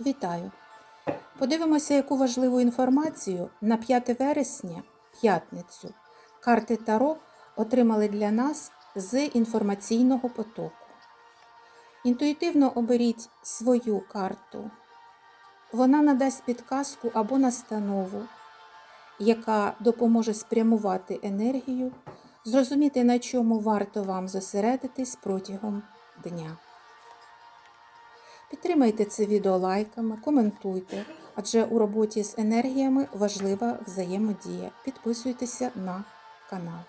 Вітаю! Подивимося, яку важливу інформацію на 5 вересня, п'ятницю, карти Таро отримали для нас з інформаційного потоку. Інтуїтивно оберіть свою карту. Вона надасть підказку або настанову, яка допоможе спрямувати енергію, зрозуміти, на чому варто вам зосередитись протягом дня. Підтримайте це відео лайками, коментуйте, адже у роботі з енергіями важлива взаємодія. Підписуйтеся на канал.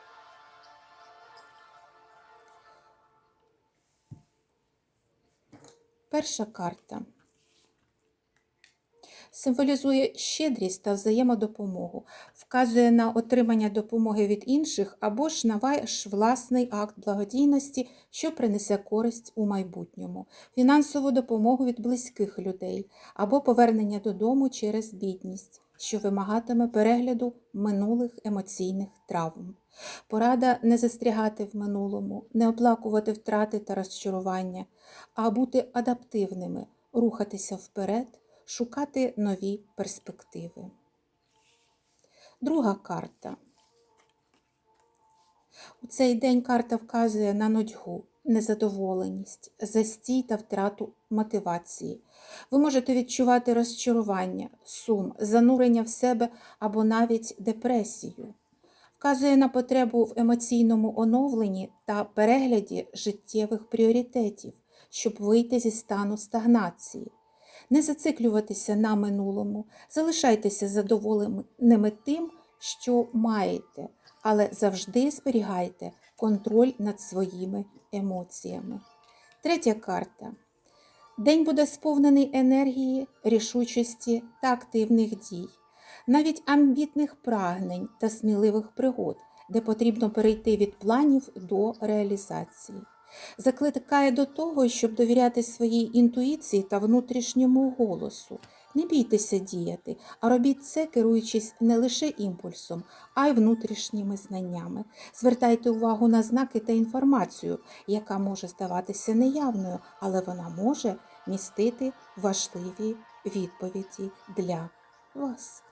Перша карта символізує щедрість та взаємодопомогу, вказує на отримання допомоги від інших або ж на ваш власний акт благодійності, що принесе користь у майбутньому, фінансову допомогу від близьких людей або повернення додому через бідність, що вимагатиме перегляду минулих емоційних травм. Порада не застрягати в минулому, не оплакувати втрати та розчарування, а бути адаптивними, рухатися вперед шукати нові перспективи. Друга карта. У цей день карта вказує на нудьгу, незадоволеність, застій та втрату мотивації. Ви можете відчувати розчарування, сум, занурення в себе або навіть депресію. Вказує на потребу в емоційному оновленні та перегляді життєвих пріоритетів, щоб вийти зі стану стагнації. Не зациклюватися на минулому, залишайтеся задоволеними тим, що маєте, але завжди зберігайте контроль над своїми емоціями. Третя карта. День буде сповнений енергії, рішучості та активних дій, навіть амбітних прагнень та сміливих пригод, де потрібно перейти від планів до реалізації закликає до того, щоб довіряти своїй інтуїції та внутрішньому голосу. Не бійтеся діяти, а робіть це, керуючись не лише імпульсом, а й внутрішніми знаннями. Звертайте увагу на знаки та інформацію, яка може здаватися неявною, але вона може містити важливі відповіді для вас.